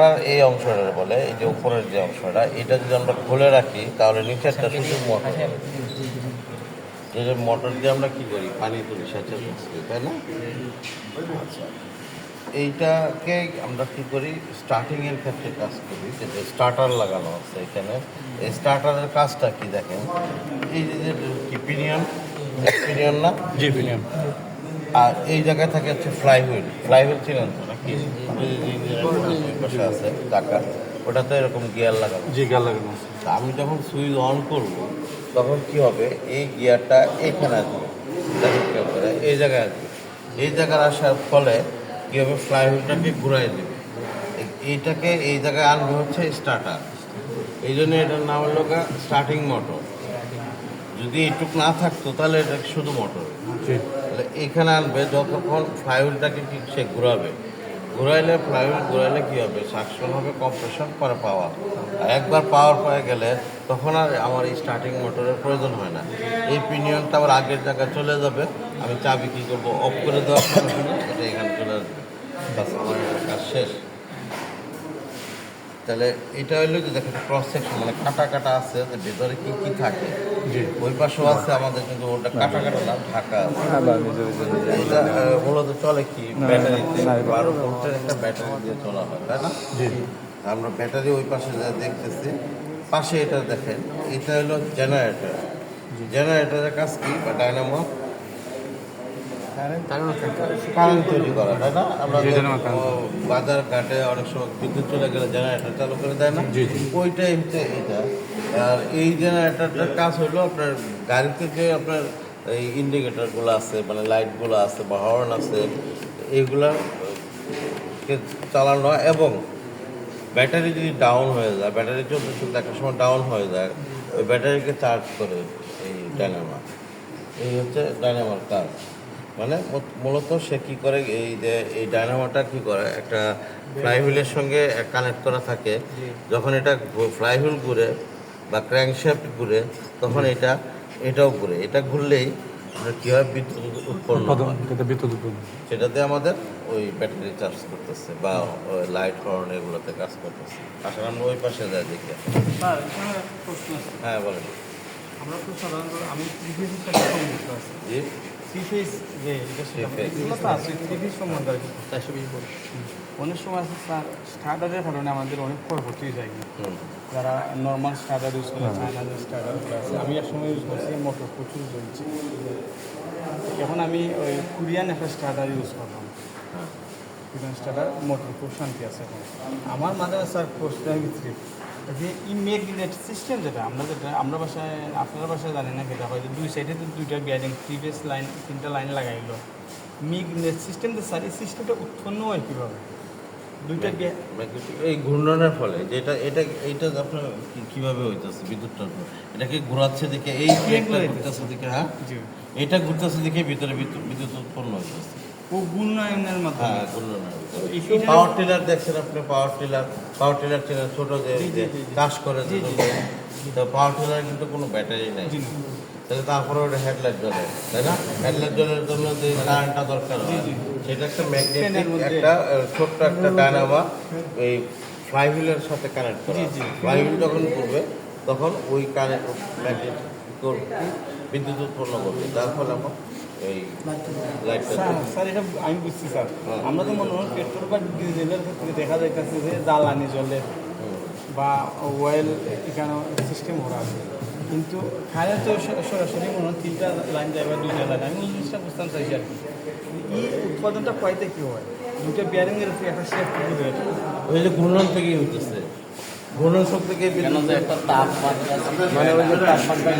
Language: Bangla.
স্টার্টার এই অংশটা বলে এই যে উপরের যে অংশটা এটা যদি আমরা খুলে রাখি তাহলে নিচেরটা শুধু মোটর। এই যে মোটর দিয়ে আমরা কি করি? পানি তুলি সেচের তাই না? এইটাকে আমরা কি করি? স্টার্টিং এর ক্ষেত্রে কাজ করি যে স্টার্টার লাগানো আছে এখানে। এই স্টার্টারের কাজটা কি দেখেন? এই যে কি পিনিয়ন? পিনিয়ন না? জি প্রিমিয়াম আর এই জায়গায় থাকে হচ্ছে ফ্লাই হুইল ফ্লাই তো পাশে আছে চাকা ওটাতে এরকম গিয়ার লাগানো জি গাল লাগানো আমি যখন সুইচ অন করব তখন কি হবে এই গিয়ারটা এইখানে আসবে এই জায়গায় আসবে এই জায়গায় আসার ফলে কি হবে ফ্লাই হুইলটাকে ঘুরাই দেবে এইটাকে এই জায়গায় আনবে হচ্ছে স্টার্টার এই জন্য এটার নাম হলো স্টার্টিং মোটর যদি এইটুক না থাকতো তাহলে এটা শুধু মোটর তাহলে এখানে আনবে যতক্ষণ ফ্লাইহুইলটাকে ঠিক সে ঘুরাবে ঘুরাইলে ফ্লাইহুইল ঘুরাইলে কী হবে? সাকশন হবে কম্প্রেশন পরে পাওয়ার আর একবার পাওয়ার পেয়ে গেলে তখন আর আমার এই স্টার্টিং মোটরের প্রয়োজন হয় না। এই পিনিয়নটা আমার আগের জায়গায় চলে যাবে। আমি চাবি কী করব? অফ করে দেওয়ার এটা এখানে চলে আসবে। আমার কাজ শেষ। তাহলে এটা হইল যে দেখেন ক্রস সেকশন মানে কাটা কাটা আছে যে ভেতরে কি কি থাকে। জি। ওই পাশেও আছে আমাদের কিন্তু ওটা কাটা কাটা না ঢাকা এটা মূলত চলে কি? ব্যাটারিতে। বারো ভোল্টের একটা ব্যাটারি দিয়ে চলা হয় তাই না? জি। আমরা ব্যাটারি ওই পাশে যা দেখতেছি পাশে এটা দেখেন এটা হলো জেনারেটর জেনারেটরের কাজ কি? বা ডায়নামো কারেন্ট তৈরি করা তাই না? আমরা বাজার ঘাটে অনেক সময় বিদ্যুৎ চলে গেলে জেনারেটর চালু করে দেয় না। ওইটাই হচ্ছে এটা। আর এই জেনারেটরটার কাজ হলো আপনার গাড়িতে যে আপনার এই ইন্ডিকেটরগুলো আছে মানে লাইটগুলো আছে বা হর্ন আছে এইগুলা চালানো এবং ব্যাটারি যদি ডাউন হয়ে যায় ব্যাটারি চলতে চলতে একটা সময় ডাউন হয়ে যায় ওই ব্যাটারিকে চার্জ করে এই ডায়নামা এই হচ্ছে ডাইনামার কাজ। মানে মূলত সে কি করে এই যে এই ডায়নামাটা কি করে? একটা ফ্লাইহুইলের সঙ্গে কানেক্ট করা থাকে। যখন এটা ফ্লাইহুইল ঘুরে বা ক্র্যাঙ্কশ্যাফট ঘুরে তখন এটা এটাও ঘুরে। এটা ঘুরলেই কী হয় বিদ্যুৎ উৎপন্ন হয়? বিদ্যুৎ উৎপাদন সেটাতে আমাদের ওই ব্যাটারি চার্জ করতেছে বা ওই লাইট হর্ন এগুলোতে কাজ করতেছে। আসলে আমরা ওই পাশে যাই দেখি। স্যার এখানে একটা প্রশ্ন আছে। হ্যাঁ বলেন। আমরা তো সাধারণত আমি জি। থ্রি ফেজ যে। এগুলো তো আছে থ্রি ফেজ সম্বন্ধে আর কি। চারশো বিশ অনেক সময় আছে স্যার স্টার্টারের কারণে আমাদের অনেক ক্ষয়ক্ষতি হয়ে যায়। যারা নর্মাল স্টার্টার ইউজ করে চায়না যে স্টার্টারগুলো আছে আমি এক সময় ইউজ করছি মোটর প্রচুর জ্বলছে। এখন আমি ওই কোরিয়ান একটা স্টার্টার ইউজ করলাম। হ্যাঁ। কোরিয়ান স্টার্টার মোটর খুব শান্তি আছে এখন। আমার মাঝে স্যার প্রশ্নের ভিতরে যে ইমেগনেট সিস্টেম যেটা আমরা যেটা আমরা বাসায় আপনার বাসায় জানি না হয় যে দুই সাইডে তো দুইটা ব্যারিং প্রিভিয়াস লাইন তিনটা লাইন লাগাইলো মিগনেট সিস্টেম যে এই সিস্টেমটা উৎপন্ন হয় কীভাবে? দুইটা এই ঘূর্ণনের ফলে যেটা এটা এইটা আপনার কীভাবে হইতেছে বিদ্যুৎটা এটাকে ঘোরাচ্ছে দিকে এই ঘুরতেছে দিকে হ্যাঁ? এটা ঘুরতেছে দিকে ভিতরে বিদ্যুৎ উৎপন্ন হইতেছে। ও গুণায়নের মাধ্যমে। হ্যাঁ পাওয়ার টিলার দেখছেন আপনি পাওয়ার টিলার পাওয়ার টিলার ছিল ছোট যে। চাষ করে তো পাওয়ার টিলার কিন্তু কোনো ব্যাটারি নেই। তাহলে তারপরে ওটা হেডলাইট জ্বলে তাই না? হেডলাইট জ্বলের জন্য যে কারেন্টটা দরকার হয়। সেটা একটা ম্যাগনেটিক একটা ছোট্ট একটা ডায়নামা এই ফ্লাইহুইলের সাথে কানেক্ট করা। ফ্লাইহুইল যখন করবে তখন ওই কারেন্ট ম্যাগনেট বিদ্যুৎ উৎপন্ন করবে। যার ফলে আমার এই স্যার এটা আমি বুঝছি স্যার। আমরা তো মনে হয় পেট্রোল বা ডিজেলের ক্ষেত্রে দেখা যাইতেছে যে জ্বালানি জলে বা অয়েল এখানে সিস্টেম করা আছে। কিন্তু খায় তো সরাসরি মনে হয় তিনটা লাইন যায় বা দুইটা লাইন। আমি ওই জিনিসটা বুঝতাম চাইছি আর কি এই উৎপাদনটা পাইতে কি হয়? দুটো বিয়ারিংয়ের উপরে একটা বুঝে ওই যে ঘূর্ণন থেকেই হইতেছে। ঘূর্ণন শক্তি থেকে একটা তাপমাত্রা মানে ওই যে তাপমাত্রা